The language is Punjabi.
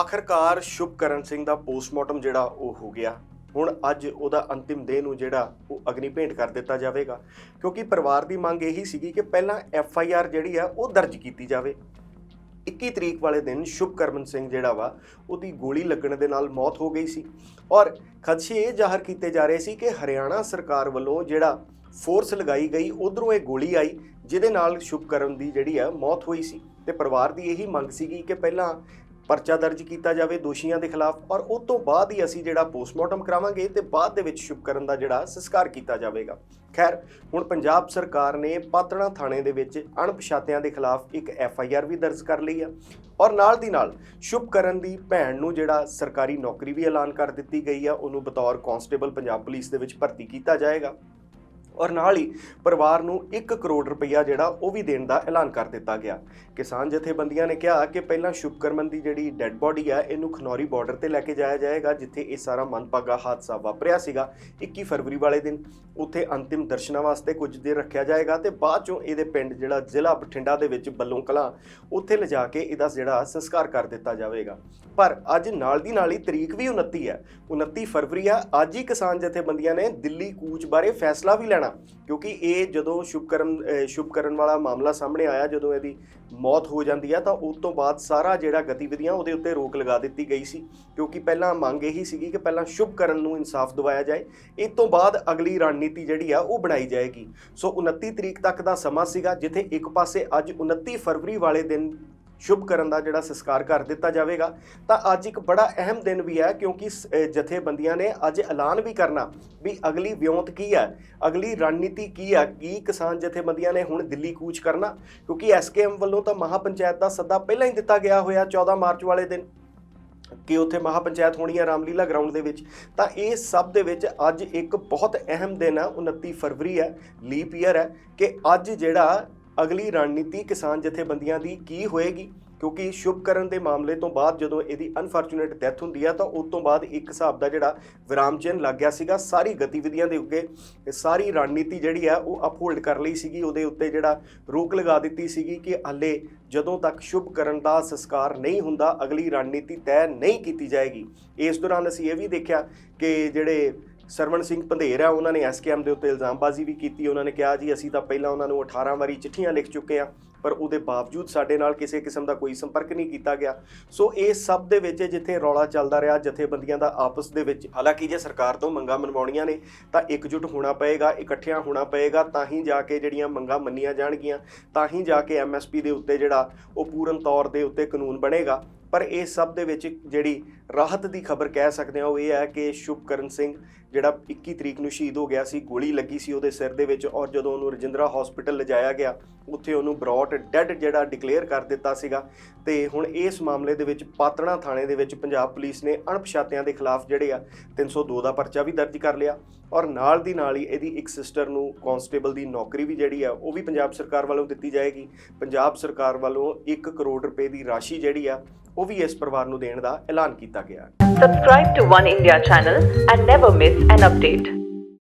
ਆਖਰਕਾਰ ਸ਼ੁਭਕਰਨ ਸਿੰਘ ਦਾ ਪੋਸਟਮਾਰਟਮ ਜਿਹੜਾ ਉਹ ਹੋ ਗਿਆ। ਹੁਣ ਅੱਜ ਉਹਦਾ ਅੰਤਿਮ ਦੇਹ ਨੂੰ ਜਿਹੜਾ ਉਹ ਅਗਨੀ ਭੇਂਟ ਕਰ ਦਿੱਤਾ ਜਾਵੇਗਾ। ਕਿਉਂਕਿ ਪਰਿਵਾਰ ਦੀ ਮੰਗ ਇਹੀ ਸੀਗੀ ਕਿ ਪਹਿਲਾਂ ਐਫ ਆਈ ਆਰ ਜਿਹੜੀ ਆ ਉਹ ਦਰਜ ਕੀਤੀ ਜਾਵੇ। 21 ਤਰੀਕ ਵਾਲੇ ਦਿਨ ਸ਼ੁਭਕਰਮਨ ਸਿੰਘ ਜਿਹੜਾ ਵਾ, ਉਹਦੀ ਗੋਲੀ ਲੱਗਣ ਦੇ ਨਾਲ ਮੌਤ ਹੋ ਗਈ ਸੀ। ਔਰ ਖਦਸ਼ੇ ਇਹ ਜ਼ਾਹਰ ਕੀਤੇ ਜਾ ਰਹੇ ਸੀ ਕਿ ਹਰਿਆਣਾ ਸਰਕਾਰ ਵੱਲੋਂ ਜਿਹੜਾ ਫੋਰਸ ਲਗਾਈ ਗਈ, ਉਧਰੋਂ ਇਹ ਗੋਲੀ ਆਈ, ਜਿਹਦੇ ਨਾਲ ਸ਼ੁਭਕਰਨ ਦੀ ਜਿਹੜੀ ਆ ਮੌਤ ਹੋਈ ਸੀ। ਤੇ ਪਰਿਵਾਰ ਦੀ ਇਹੀ ਮੰਗ ਸੀਗੀ ਕਿ ਪਹਿਲਾਂ ਪਰਚਾ ਦਰਜ ਕੀਤਾ ਜਾਵੇ ਦੋਸ਼ੀਆਂ ਦੇ ਖਿਲਾਫ ਔਰ ਉਸ ਤੋਂ ਬਾਅਦ ਹੀ ਅਸੀਂ ਜਿਹੜਾ ਪੋਸਟਮਾਰਟਮ ਕਰਾਵਾਂਗੇ ਤੇ ਬਾਅਦ ਦੇ ਵਿੱਚ ਸ਼ੁਭਕਰਨ ਦਾ ਜਿਹੜਾ ਸੰਸਕਾਰ ਕੀਤਾ ਜਾਵੇਗਾ। ਖੈਰ, ਹੁਣ ਪੰਜਾਬ ਸਰਕਾਰ ਨੇ ਪਾਤੜਾ ਥਾਣੇ ਦੇ ਵਿੱਚ ਅਣਪਛਾਤਿਆਂ ਦੇ ਖਿਲਾਫ ਇੱਕ ਐਫ ਆਈ ਆਰ ਵੀ ਦਰਜ ਕਰ ਲਈ ਆ ਔਰ ਨਾਲ ਦੀ ਨਾਲ ਸ਼ੁਭਕਰਨ ਦੀ ਭੈਣ ਨੂੰ ਜਿਹੜਾ ਸਰਕਾਰੀ ਨੌਕਰੀ ਵੀ ਐਲਾਨ ਕਰ ਦਿੱਤੀ ਗਈ ਆ, ਉਹਨੂੰ ਬਤੌਰ ਕਾਂਸਟੇਬਲ ਪੰਜਾਬ ਪੁਲਿਸ ਦੇ ਵਿੱਚ ਭਰਤੀ ਕੀਤਾ ਜਾਏਗਾ। ਔਰ ਨਾਲ ਹੀ ਪਰਿਵਾਰ ਨੂੰ 1 ਕਰੋੜ ਰੁਪਈਆ ਜਿਹੜਾ ਉਹ ਵੀ ਦੇਣ ਦਾ ਐਲਾਨ ਕਰ ਦਿੱਤਾ ਗਿਆ। ਕਿਸਾਨ ਜਥੇਬੰਦੀਆਂ ਨੇ ਕਿਹਾ ਕਿ ਪਹਿਲਾਂ ਸ਼ੁਭਕਰਮਨ ਦੀ ਜਿਹੜੀ ਡੈੱਡ ਬੋਡੀ ਹੈ ਇਹਨੂੰ ਖਨੌਰੀ ਬਾਰਡਰ ਤੇ ਲੈ ਕੇ ਜਾਇਆ ਜਾਏਗਾ, ਜਿੱਥੇ ਇਹ ਸਾਰਾ ਮੰਦਭਾਗਾ ਹਾਦਸਾ ਵਾਪਰਿਆ ਸੀਗਾ 21 ਫਰਵਰੀ ਵਾਲੇ ਦਿਨ। ਉੱਥੇ ਅੰਤਿਮ ਦਰਸ਼ਨਾਂ ਵਾਸਤੇ ਕੁਝ ਦੇਰ ਰੱਖਿਆ ਜਾਏਗਾ ਤੇ ਬਾਅਦ ਚੋਂ ਇਹਦੇ ਪਿੰਡ ਜਿਹੜਾ ਜ਼ਿਲ੍ਹਾ ਬਠਿੰਡਾ ਦੇ ਵਿੱਚ ਬੱਲੋਂ ਕਲਾਂ, ਉੱਥੇ ਲਿਜਾ ਕੇ ਇਹਦਾ ਜਿਹੜਾ ਸੰਸਕਾਰ ਕਰ ਦਿੱਤਾ ਜਾਵੇਗਾ। ਪਰ ਅੱਜ ਨਾਲ ਦੀ ਨਾਲ ਹੀ ਤਰੀਕ ਵੀ 29 ਹੈ। 29 ਫਰਵਰੀ ਆ, ਅੱਜ ਹੀ ਕਿਸਾਨ ਜਥੇਬੰਦੀਆਂ ਨੇ ਦਿੱਲੀ ਕੂਚ ਬਾਰੇ ਫੈਸਲਾ ਵੀ ਲੈਣਾ ਕਿਉਂਕਿ ਇਹ ਜਦੋਂ ਸ਼ੁਭਕਰਨ ਸ਼ੁਭਕਰਨ ਵਾਲਾ ਮਾਮਲਾ ਸਾਹਮਣੇ ਆਇਆ, ਜਦੋਂ ਇਹਦੀ ਮੌਤ ਹੋ ਜਾਂਦੀ ਹੈ ਤਾਂ ਉਸ ਤੋਂ ਬਾਅਦ ਸਾਰਾ ਜਿਹੜਾ ਗਤੀਵਿਧੀਆਂ ਉਹਦੇ ਉੱਤੇ ਰੋਕ ਲਗਾ ਦਿੱਤੀ ਗਈ ਸੀ। ਕਿਉਂਕਿ ਪਹਿਲਾਂ ਮੰਗ ਇਹੀ ਸੀਗੀ ਕਿ ਪਹਿਲਾਂ ਸ਼ੁਭਕਰਨ ਨੂੰ ਇਨਸਾਫ ਦਿਵਾਇਆ ਜਾਏ। ਇਸ ਤੋਂ ਬਾਅਦ ਅਗਲੀ ਰਣਨੀਤੀ ਜਿਹੜੀ ਆ, ਉਹ ਬਣਾਈ ਜਾਏਗੀ। ਸੋ 29 ਤਰੀਕ ਤੱਕ ਦਾ ਸਮਾਂ ਸੀਗਾ, ਜਿੱਥੇ ਇੱਕ ਪਾਸੇ ਅੱਜ 29 ਫਰਵਰੀ ਵਾਲੇ ਦਿਨ ਸ਼ੁਭ ਕਰਨ ਦਾ ਜਿਹੜਾ ਸੰਸਕਾਰ ਕਰ ਦਿੱਤਾ ਜਾਵੇਗਾ। ਤਾਂ ਅੱਜ ਇੱਕ ਬੜਾ ਅਹਿਮ ਦਿਨ ਵੀ ਹੈ, ਕਿਉਂਕਿ ਸ- ਜਥੇਬੰਦੀਆਂ ਨੇ ਅੱਜ ਐਲਾਨ ਵੀ ਕਰਨਾ ਵੀ ਅਗਲੀ ਵਿਉਂਤ ਕੀ ਹੈ, ਅਗਲੀ ਰਣਨੀਤੀ ਕੀ ਹੈ, ਕੀ ਕਿਸਾਨ ਜਥੇਬੰਦੀਆਂ ਨੇ ਹੁਣ ਦਿੱਲੀ ਕੂਚ ਕਰਨਾ। ਕਿਉਂਕਿ ਐਸਕੇਐਮ ਵੱਲੋਂ ਤਾਂ ਮਹਾਪੰਚਾਇਤ ਦਾ ਸੱਦਾ ਪਹਿਲਾਂ ਹੀ ਦਿੱਤਾ ਗਿਆ ਹੋਇਆ 14 ਮਾਰਚ ਵਾਲੇ ਦਿਨ ਕਿ ਉੱਥੇ ਮਹਾਪੰਚਾਇਤ ਹੋਣੀ ਹੈ ਰਾਮਲੀਲਾ ਗਰਾਊਂਡ ਦੇ ਵਿੱਚ। ਤਾਂ ਇਹ ਸਭ ਦੇ ਵਿੱਚ ਅੱਜ ਇੱਕ ਬਹੁਤ ਅਹਿਮ ਦਿਨ ਆ 29 ਫਰਵਰੀ ਹੈ ਲੀਪ ਈਅਰ ਹੈ ਕਿ ਅੱਜ ਜਿਹੜਾ ਅਗਲੀ ਰਣਨੀਤੀ ਕਿਸਾਨ ਜਥੇਬੰਦੀਆਂ ਦੀ ਕੀ ਹੋਏਗੀ? ਕਿਉਂਕਿ ਸ਼ੁਭਕਰਨ ਦੇ ਮਾਮਲੇ ਤੋਂ ਬਾਅਦ ਜਦੋਂ ਇਹਦੀ ਅਨਫੋਰਚੂਨੇਟ ਡੈਥ ਹੁੰਦੀ ਆ ਤਾਂ ਉਸ ਤੋਂ ਬਾਅਦ ਇੱਕ ਹਿਸਾਬ ਦਾ ਜਿਹੜਾ ਵਿਰਾਮ ਚਿੰਨ੍ਹ ਲੱਗ ਗਿਆ ਸੀਗਾ। ਸਾਰੀ ਗਤੀਵਿਧੀਆਂ ਦੇ ਉੱਤੇ ਸਾਰੀ ਰਣਨੀਤੀ ਜਿਹੜੀ ਆ ਉਹ ਅਪਹੋਲਡ ਕਰ ਲਈ ਸੀਗੀ। ਉਹਦੇ ਉੱਤੇ ਜਿਹੜਾ ਰੋਕ ਲਗਾ ਦਿੱਤੀ ਸੀਗੀ ਕਿ ਹਲੇ ਜਦੋਂ ਤੱਕ ਸ਼ੁਭ ਕਰਨ ਦਾ ਸੰਸਕਾਰ ਨਹੀਂ ਹੁੰਦਾ, ਅਗਲੀ ਰਣਨੀਤੀ ਤੈਅ ਨਹੀਂ ਕੀਤੀ ਜਾਏਗੀ। ਇਸ ਦੌਰਾਨ ਅਸੀਂ ਇਹ ਵੀ ਦੇਖਿਆ ਕਿ ਜਿਹੜੇ ਸਰਵਣ ਸਿੰਘ ਪੰਧੇਰ ਆ, ਉਹਨਾਂ ਨੇ ਐਸਕੇਐਮ ਦੇ ਉੱਤੇ ਇਲਜ਼ਾਮਬਾਜ਼ੀ ਵੀ ਕੀਤੀ, ਉਹਨਾਂ ਨੇ ਕਿਹਾ ਜੀ, ਅਸੀਂ ਤਾਂ ਪਹਿਲਾਂ ਉਹਨਾਂ ਨੂੰ 18 ਵਾਰੀ ਚਿੱਠੀਆਂ ਲਿਖ ਚੁੱਕੇ ਆ, ਪਰ ਉਹਦੇ ਬਾਵਜੂਦ ਸਾਡੇ ਨਾਲ ਕਿਸੇ ਕਿਸਮ ਦਾ ਕੋਈ ਸੰਪਰਕ ਨਹੀਂ ਕੀਤਾ ਗਿਆ। ਸੋ ਇਹ ਸਭ ਦੇ ਵਿੱਚ ਜਿੱਥੇ ਰੌਲਾ ਚੱਲਦਾ ਰਿਹਾ, ਜਥੇਬੰਦੀਆਂ ਦਾ ਆਪਸ ਦੇ ਵਿੱਚ, ਹਾਲਾਂਕਿ ਜੇ ਸਰਕਾਰ ਤੋਂ ਮੰਗਾਂ ਮਨਵਾਉਣੀਆਂ ਨੇ, ਤਾਂ ਇਕਜੁੱਟ ਹੋਣਾ ਪਏਗਾ, ਇਕੱਠਿਆਂ ਹੋਣਾ ਪਏਗਾ, ਤਾਂ ਹੀ ਜਾ ਕੇ ਜਿਹੜੀਆਂ ਮੰਗਾਂ ਮੰਨੀਆਂ ਜਾਣਗੀਆਂ, ਤਾਂ ਹੀ ਜਾ ਕੇ ਐਮਐਸਪੀ ਦੇ ਉੱਤੇ ਜਿਹੜਾ ਉਹ ਪੂਰਨ ਤੌਰ ਦੇ ਉੱਤੇ ਕਾਨੂੰਨ ਬਣੇਗਾ। ਪਰ ਇਹ ਸਭ ਦੇ ਵਿੱਚ ਜਿਹੜੀ ਰਾਹਤ ਦੀ ਖਬਰ ਕਹਿ ਸਕਦੇ ਹਾਂ, ਉਹ ਇਹ ਹੈ ਕਿ ਸ਼ੁਭਕਰਨ ਸਿੰਘ ਜਿਹੜਾ 21 ਤਰੀਕ ਨੂੰ ਸ਼ਹੀਦ ਹੋ ਗਿਆ ਸੀ, ਗੋਲੀ ਲੱਗੀ ਸੀ ਉਹਦੇ ਸਿਰ ਦੇ ਵਿੱਚ ਔਰ ਜਦੋਂ ਉਹਨੂੰ ਰਜਿੰਦਰਾ ਹਸਪੀਟਲ ਲਿਜਾਇਆ ਗਿਆ, ਉੱਥੇ ਉਹਨੂੰ ਬ੍ਰੌਟ ਡੈੱਡ ਜਿਹੜਾ ਡਿਕਲੇਅਰ ਕਰ ਦਿੱਤਾ ਸੀਗਾ। ਤੇ ਹੁਣ ਇਸ ਮਾਮਲੇ ਦੇ ਵਿੱਚ ਪਾਤਣਾ ਥਾਣੇ ਦੇ ਵਿੱਚ ਪੰਜਾਬ ਪੁਲਿਸ ਨੇ ਅਣਪਛਾਤਿਆਂ ਦੇ ਖਿਲਾਫ ਜਿਹੜੇ ਆ 302 ਦਾ ਪਰਚਾ ਵੀ ਦਰਜ ਕਰ ਲਿਆ ਔਰ ਨਾਲ ਦੀ ਨਾਲ ਹੀ ਇਹਦੀ ਇੱਕ ਸਿਸਟਰ ਨੂੰ ਕਾਂਸਟੇਬਲ ਦੀ ਨੌਕਰੀ ਵੀ ਜਿਹੜੀ ਆ, ਉਹ ਵੀ ਪੰਜਾਬ ਸਰਕਾਰ ਵੱਲੋਂ ਦਿੱਤੀ ਜਾਏਗੀ। ਪੰਜਾਬ ਸਰਕਾਰ ਵੱਲੋਂ 1 ਕਰੋੜ ਰੁਪਏ ਦੀ ਰਾਸ਼ੀ ਜਿਹੜੀ ਆ ਉਹ ਵੀ ਇਸ ਪਰਿਵਾਰ ਨੂੰ ਦੇਣ ਦਾ ਐਲਾਨ ਕੀਤਾ ਗਿਆ ਹੈ subscribe to 1 India channel and never miss an update